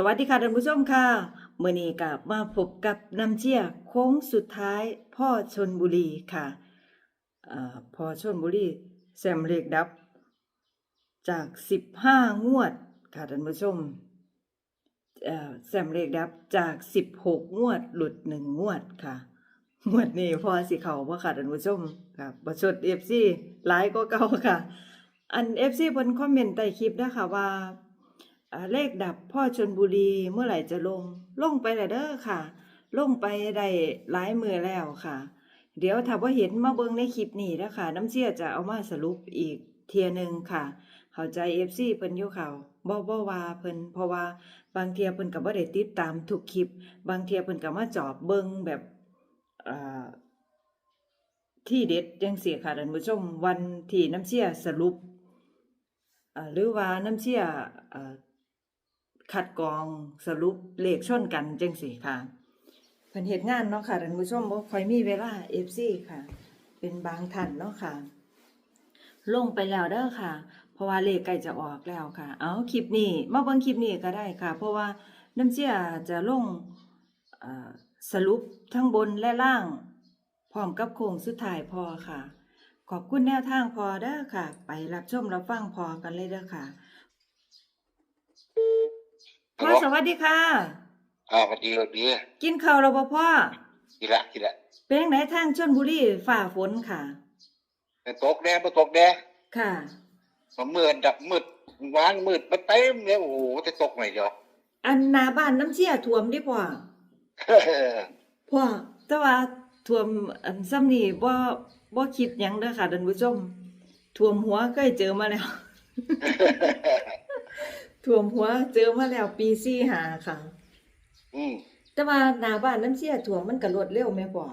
สวัสดีค่ะท่านผู้ชมค่ะเมื่อนี้กับมาพบกับน้ำเชี่ยโค้งสุดท้ายพ่อชนบุรีค่ะอพ่อชนบุรีแซมเลขดับ จากสิบห้างวดค่ะท่านผู้ชมแซมเลขดับจากสิบหกงวด หลุดหนึ่งงวดค่ะ งวดนี้พอสิเขาว่าค่ะท่านผู้ชมค่ะประชดเอฟซีหลายก็เก่าค่ะ อันเอฟซีบนคอมเมนต์ใต้คลิปนะคะว่า เลขดับพ่อชนบุรีเมื่อไหร่จะลง ลงไปแล้วเด้อค่ะ ลงไปได้หลายมือแล้วค่ะ เดี๋ยวถ้าว่าเห็นมาเบิ่งในคลิปนี้นะคะน้ำเชี่ยจะเอามาสรุปอีกเทียหนึ่งค่ะ เข้าใจ FC เพิ่นอยู่เขาบ่บ่ว่าเพิ่นเพราะว่าบางเทียเพิ่นก็บ่ได้ติดตามทุกคลิป บางเทียเพิ่นก็มาจอบเบิ่งแบบที่เด็ดจังซี่ค่ะท่านผู้ชมวันที่น้ำเชี่ยสรุปหรือว่าน้ำเชี่ยอ คัดกรองสรุปเลขชนกันจังสี่ค่ะเพิ่นเฮ็ดงานเนาะค่ะท่านผู้ชมบ่ค่อยมีเวลา FC ค่ะ เป็นบางท่านเนาะค่ะ ลงไปแล้วเด้อค่ะ เพราะว่าเลขใกล้จะออกแล้วค่ะ เอาคลิปนี้มาเบิ่งคลิปนี้ก็ได้ค่ะ เพราะว่าน้ำเชี่ยจะลงสรุปทั้งบนและล่าง พร้อมกับโค้งสุดท้ายพอค่ะ ขอบคุณแนวทางพอเด้อค่ะ ไปรับชมรับฟังพอกันเลยเด้อค่ะพ่อ สวัสดีค่ะอ่าสวัสดีสวัสดี กินข้าวแล้วบ่พ่อกีละกีละเป็นจังไดทางชลบุรีฝ่าฝนค่ะแต่ตกแดดมาตกแดดค่ะมันมืดดับมืดวานมืดมาเต็มเลยโอ้โหจะตกไหนเดียวอันหนาบ้านน้ำเชี่ยท่วมดิพ่อพ่อแต่ว่าท่วมอันซ้ำนี่บ่บ่คิดหยังเด้อค่ะท่านผู้ชมท่วมหัวเคยเจอมาแล้ว ท่วมหัวเจอมาแล้วปี45ค่ะ อืมแต่ว่าหน้าบ้านน้ำเชี่ยท่วมมันก็รวดเร็วแม่พ่อ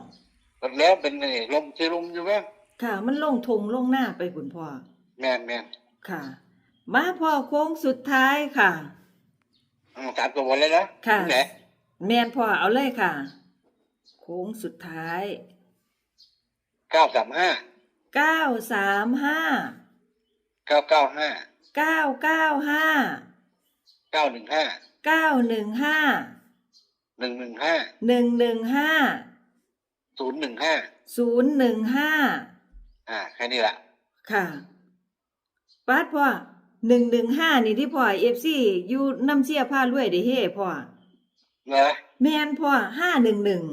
แล้วเป็นไงลมที่ลมอยู่ไหมค่ะ มันลงทงลงหน้าไปคุณพ่อแม่นแม่นค่ะ มาพ่อโค้งสุดท้ายค่ะอืมสามตัวหมดเลยนะค่ะ ไหนแมนพ่อเอาเลยค่ะ โค้งสุดท้ายเก้าสามห้าเก้าสามห้าเก้าเก้าห้าเก้าเก้าห้า เก้าหนึ่งห้าเก้าหนึ่งห้าหนึ่งหนึ่งห้าหนึ่งหนึ่งห้าศูนย์หนึ่งห้าศูนย์หนึ่งห้าอ่าแค่นี้แหละค่ะปัดพ่อหนึ่งหนึ่งห้านี่ที่พ่อเอฟซีอยู่น้ำเชี่ยผ้ารวยได้เฮ่พ่อเนอะแมนพ่อห้าหนึ่งหนึ่ง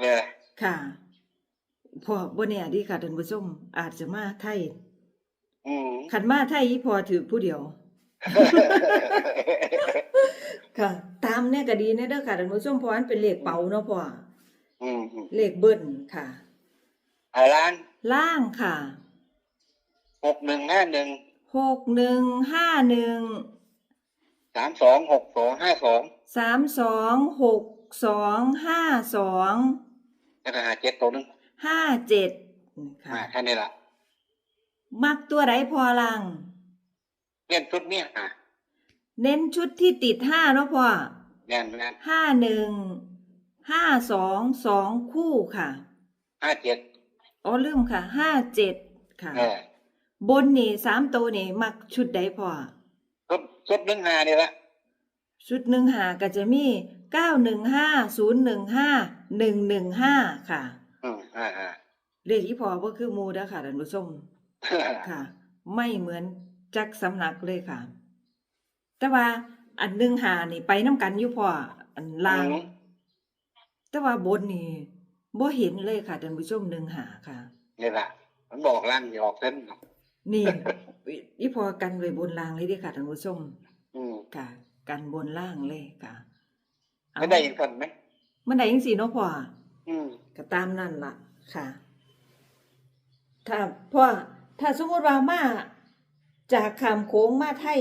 เนอะค่ะพ่อบ่เนี่ยดีค่ะท่านผู้ชมอาจจะมาไทยอืมขันมาไทยอีพอถือผู้เดียว ค่ะ ตามเนี่ยก็ดีแน่เด้อค่ะท่านผู้ชมเพราะอันเป็นเลขเป๋าเนาะพ่ออืมอืมเลขเบิ้ลค่ะไอ้ร้านล่างค่ะหกหนึ่งห้าหนึ่งหกหนึ่งห้าหนึ่งสามสองหกสองห้าสองสามสองหกสองห้าสองแล้วก็หาเจ็ดตัวหนึงห้าเจ็ดอ่าค่ะแค่นี้แหละมักตัวไหนพอลัง เลี่ยนชุดเนี้อะเน้นชุดที่ติดห้าเนาะพ่อแน่นแน่นห้าหนึ่งห้าสองสองคู่ค่ะห้าเจ็ดอ๋อลืมค่ะห้าเจ็ดค่ะ เออบนนี่สามตัวนี่มักชุดใดพอชุดชุดหนึ่งหานี่ละชุดหนึ่งหาก็จะมีเก้าหนึ่งห้าศูนย์หนึ่งห้าหนึ่งหนึ่งห้าค่ะอืมอ่าอ่าเลขที่พอก็คือหมูเด้อค่ะท่านผู้ชมค่ะ ไม่เหมือน จักสำนักเลยค่ะ แต่ว่าอันหนึ่งหานี่ไปน้ำกันอยู่พออันล่างอืมแต่ว่าบนนี่บ่เห็นเลยค่ะท่านผู้ชมหนึ่งหาค่ะนี่แหละมันบอกล่างอย่าออกเส้นนี่อีพอกันไว้บนล่างเลยเด้อค่ะท่านผู้ชมอืมค่ะ กันบนล่างเลยค่ะเอาไม่ได้ยินกันไหมมันได้ยังสีเนาะพ่ออืมก็ตามนั่นล่ะ ค่ะ ถ้าพ่อถ้าสมมติว่ามา จากคำโค้งมาไทย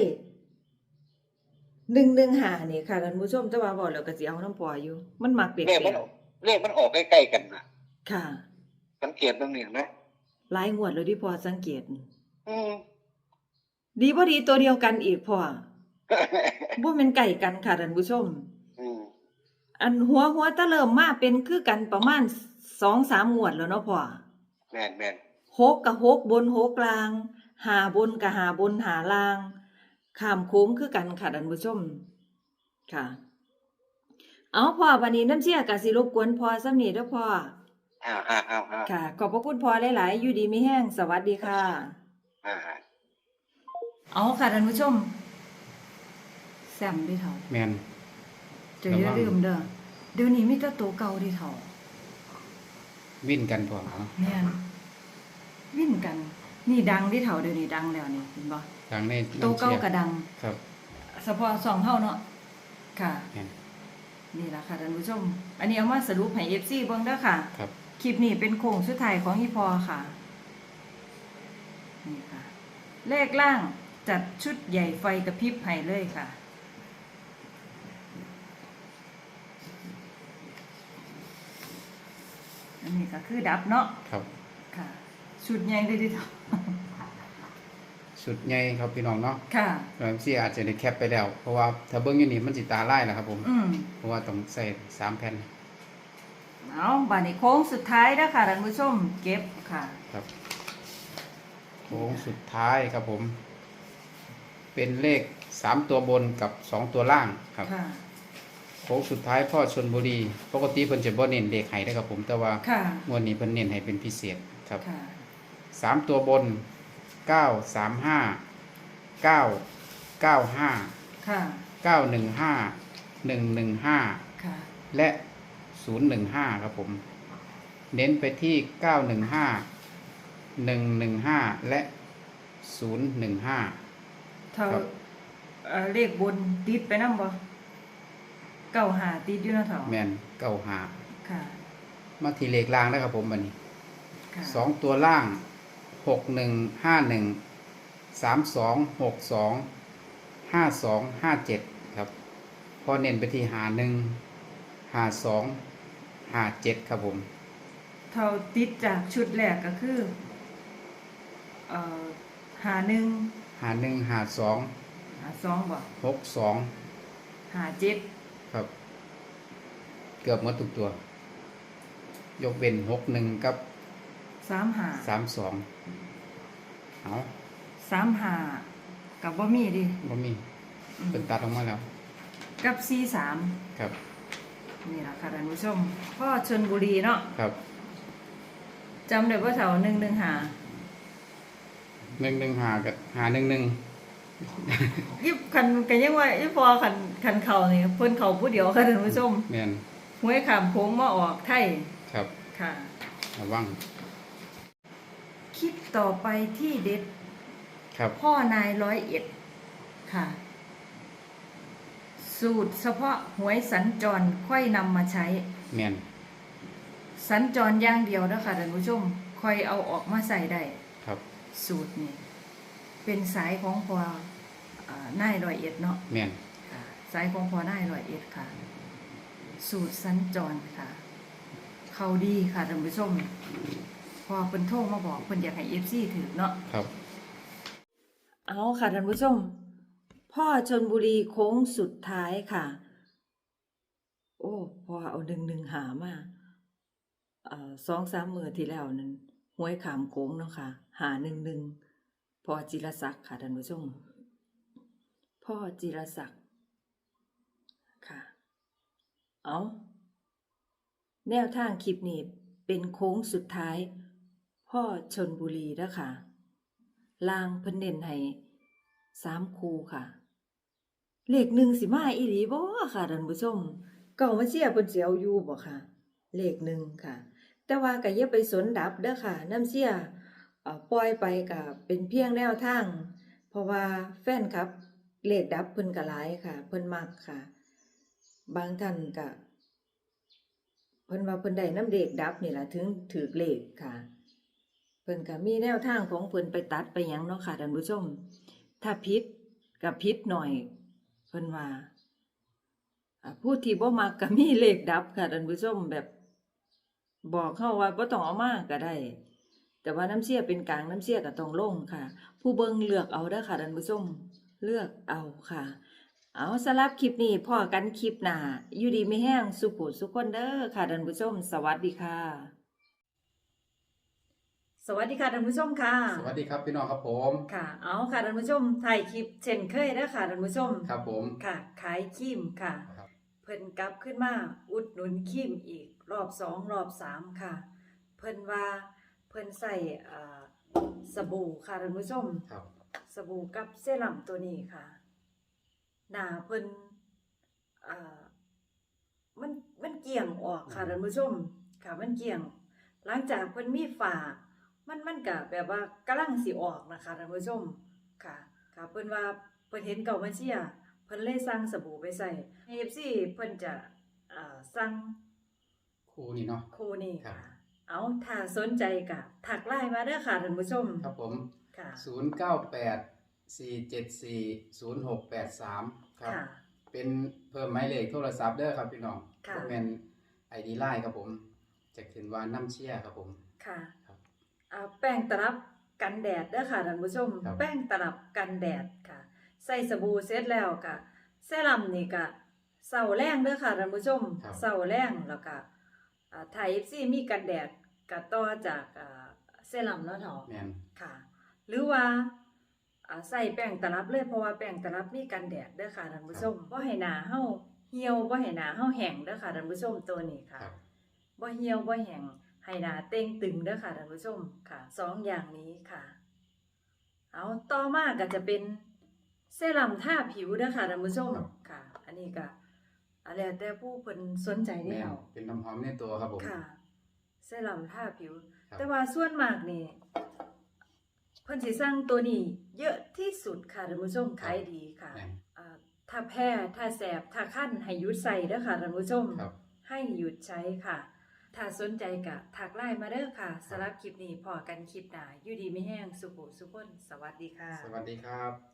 หนึ่งหนึ่งหานี่ค่ะท่านผู้ชมแต่ว่าบอกแล้วก็สิเอาน้ำปออยู่ มันมักเปลี่ยนเลขแปลมันงออกเลขมันออกใกล้ๆกันนะค่ะ สังเกตตรงนี้นะหลายงวดแล้วที่พ่อสังเกต อืมดีบ่ดีตัวเดียวกันอีกพ่อบ่แม่นไก่กันค่ะท่านผู้ชมอืมอันหัวหัวตะเริ่มมาเป็นคือกันประมาณสองสามงวดแล้วเนาะพ่อแม่นแม่นหกกับหกบนหกลาง หาบนกับหาบนหาลางข้ามโค้งคือกันค่ะท่านผู้ชม ค่ะ เอาพ่อวันนี้น้ำเชี่ยกะสิรบกวนพ่อสำนีเด้อพ่ออ่าอ่าอ่าอ่าค่ะ ขอบพระคุณพ่อหลาย ๆ อยู่ดีไม่แห้งสวัสดีค่ะ อ่าเอาค่ะท่านผู้ชมแซมด้วยเถาแมน จะอย่าลืมเด้อเดี๋ยวนี้มีแต่ตัวเก่าดีเถาวิ่นกันพร้อมเนาะแม่นวิ่นกัน นี่ดังที่เถาเดี๋ยวนี้ดังแล้วนี่เห็นบ่ทางในตัวเก่าน้ำชียก็ดังครับเฉพาะสองเฮาเนาะค่ะแม่นนี่ล่ะค่ะท่านผู้ชม อันนี้เอามาสรุปให้ FC เบิ่งเด้อค่ะ ครับคลิปนี้เป็นโค้งสุดท้ายของอีพอค่ะนี่ค่ะ เลขล่างจัดชุดใหญ่ไฟกระพริบให้เลยค่ะอันนี้ก็คือดับเนาะครับค่ะ ชุดใหญ่เลยทีเดียวสุดใหญ่ครับพี่น้องเนาะค่ะน้ำชีอาจจะได้แคปไปแล้ว เพราะว่าถ้าเบิ้งอยู่นี่มันสิตาไล่แล้วครับผม อืมเพราะว่าต้องใส่สามแผ่นเอาบานี้โค้งสุดท้ายแล้วค่ะท่านผู้ชมเก็บค่ะ ครับโค้งสุดท้ายครับผม เป็นเลขสามตัวบนกับสองตัวล่างครับ ค่ะ โค้งสุดท้ายพ่อชนบุรี ปกติเพิ่นจะบ่เน้นเลขให้ได้อครับผม แต่ว่าค่ะ งวดนี้เพิ่นเน้นให้เป็นพิเศษครับ ค่ะ สามตัวบนเก้าสามห้าเก้าเก้าห้าค่ะ เก้าหนึ่งห้าหนึ่งหนึ่งห้าค่ะ และศูนย์หนึ่งห้าครับผม เน้นไปที่เก้าหนึ่งห้าหนึ่งหนึ่งห้าและศูนย์หนึ่งห้า เท่าครับ เอ่อเลขบนติดไปนำบ่เก้าหาติดอยู่นะเท่าแมนเก้าหาค่ะ มาทีเลขล่างแล้วครับผมบันนี้ ค่ะสองตัวล่าง หกหนึ่งห้าหนึ่งสามสองหกสองห้าสองห้าเจ็ดครับพอเน้นไปที่หาหนึ่งหาสองหาเจ็ดครับผม เท่าติดจากชุดแรกก็คือเอ่อหาหนึ่งหาหนึ่งหาสองหาสองบ่หกสองหาเจ็ดครับ เกือบหมดทุกตัว ยกเว้นหกหนึ่งกับ สามหาสามสองเอาสามหากับบ่มีดิบ่มีอืมเป็นตัดออกมาแล้ว กับสี่สามครับ นี่ล่ะค่ะท่านผู้ชมพ่อชนบุรีเนาะครับจำได้ว่าเท่าหนึ่งหนึ่งหาหนึ่งหนึ่งหากับหาหนึ่งหนึ่งยิบคันกันยังว่ายิบพอคันคันเขานี่เพิ่นเขาผู้เดียวค่ะท่านผู้ชมแมนหวยขามโค้งมาออกไทยครับ ค่ะ ระวังค ลิปต่อไปที่เด็ดครับ พ่อนายร้อยเอ็ดค่ะ สูตรเฉพาะหวยสัญจรค่อยนำมาใช้ แมนสัญจรอย่างเดียวนะคะท่านผู้ชมค่อยเอาออกมาใส่ได้ ครับ สูตรนี่เป็นสายของพออ่านายร้อยเอ็ดเนาะ แมนค่ะสายของพอนายร้อยเอ็ดค่ะ สูตรสัญจรค่ะ เขาดีค่ะท่านผู้ชม พอเพิ่นโทรมาบอกเพิ่นอยากให้ FC ถือเนาะครับ เอาค่ะท่านผู้ชม พ่อชนบุรีโค้งสุดท้ายค่ะ โอ้พอเอาหนึ่งหนึ่งหามาเอ่อสองสามมือที่แล้วนั้นหวยขามโค้งเนาะค่ะ หาหนึ่งหนึ่งพ่อจิรศักดิ์ค่ะท่านผู้ชม พ่อจิรศักดิ์ค่ะ เอาแนวทางคลิปนี้เป็นโค้งสุดท้าย พ่อชนบุรีแล้วค่ะ ลางเพิ่นเน้นให้สามคูค่ะ เลขหนึ่งสิมาอีหลีบ่ค่ะท่านผู้ชมเก่ามาเชียเพิ่นสิเอาอยู่บ่ค่ะ เลขหนึ่งค่ะ แต่ว่าก็อย่าไปสนดับเด้อค่ะ น้ำเชียปล่อยไปก็เป็นเพียงแนวทาง เพราะว่าแฟนครับเลขดับเพิ่นก็หลายค่ะ เพิ่นมักค่ะ บางท่านก็เพิ่นว่าเพิ่นได้น้ำเลขดับนี่แหละถึงถือเลขค่ะ เพิ่นก็มีแนวทางของเพิ่นไปตัดไปหยังเนาะค่ะท่านผู้ชม ถ้าพิษกับพิษหน่อย เพิ่นว่าผู้ที่บ่มักก็มีเลขดับค่ะท่านผู้ชมแบบบอกเข้าว่าบ่ต้องเอามาก็ได้ แต่ว่าน้ำเสียเป็นกลางน้ำเสียก็ต้องลงค่ะ ผู้เบิ่งเลือกเอาเด้ค่ะท่านผู้ชมเลือกเอาค่ะ เอาสำหรับคลิปนี้พ่อกันคลิปหน้าอยู่ดีไม่แห้งสุขุสุขคนเด้อค่ะท่านผู้ชม สวัสดีค่ะ สวัสดีค่ะท่านผู้ชมค่ะสวัสดีครับพี่น้องครับผมค่ะเอาค่ะท่านผู้ชมถ่ายคลิปเช่นเคยนะค่ะท่านผู้ชมครับผมค่ะ ขายครีมค่ะ ครับเพิ่นกลับขึ้นมาอุดหนุนครีมอีกรอบสองรอบสามค่ะ เพิ่นว่าเพิ่นใส่อ่าสบู่ค่ะท่านผู้ชม ครับสบู่กับเซรั่มตัวนี้ค่ะ หน้าเพิ่นอ่ามันมันเกี่ยงออกค่ะท่านผู้ชม ค่ะ มันเกี่ยง หลังจากเพิ่นมีฝา มันมันก็แบบว่ากำลังสิออกนะคะท่านผู้ชมค่ะ ค่ะเพิ่นว่าเพิ่นเห็นเก่ามาเชียเพิ่นเลยสั่งสบู่ไปใส่ AFC เพิ่นจะอ่าสั่งครูนี่เนาะคู่นี้ครัค่ะบเอาถ้าสนใจก็ทักไลน์มาเด้อค่ะท่านผู้ชมครับผมค่ะ ศูนย์เก้าแปดสี่เจ็ดสี่ศูนย์หกแปดสามครับ ค่ะ เป็นเพิ่มหมายเลขโทรศัพท์เด้อครับพี่น้องค่ะก็เป็นไอดีไลน์ครับผมจะขึ้นว่าน้ำเชี่ยครับผม ค่ะครับ อ่าแป้งตลับกันแดดเด้อค่ะท่านผู้ชม ครับ แป้งตลับกันแดดค่ะ ใส่สบู่เสร็จแล้วก็เซรั่มนี่ก็เสาแรงเด้อค่ะท่านผู้ชมครับ เสาแรงแล้วก็อ่าไทย FC มีกันแดดก็ต่อจากอ่าเซรั่มเนาะเถาะ แมน ค่ะ หรือว่าอ่าใส่แป้งตลับเลยเพราะว่าแป้งตลับมีกันแดดเด้อค่ะท่านผู้ชมบ่ให้หน้าเฮาเหี่ยวบ่ให้หน้าเฮาแห้งเด้อค่ะท่านผู้ชมตัวนี้ค่ะครับ บ่เหี่ยวบ่แห้ง ให้หน้าเต่งตึงเด้อค่ะท่านผู้ชมค่ะสองอย่างนี้ค่ะ เอาต่อมาก็จะเป็นเซรั่มทาผิวเด้อค่ะท่านผู้ชมครับค่ะ อันนี้ก็อะไรแต่ผู้เพิ่นสนใจแมแล้นวเป็นน้ำหอมในตัวครับผมค่ะเซรั่มทาผิวครับแต่ว่าส่วนมากนี่เพิ่นสิสั่งตัวนี้เยอะที่สุดค่ะท่านผู้ชมขายดีค่ะแมนอ่าถ้าแพ้ถ้าแสบถ้าคั้นให้หยุดใส่เด้อค่ะท่านผู้ชมครับให้หยุดใช้ค่ะ ถ้าสนใจกะถักไลน์มาเด้อค่ะสำหรับคลิปนี้พอกันคลิปหน้าอยู่ดีไม่แห้งสุขุสุขนสวัสดีค่ะ สวัสดีครับ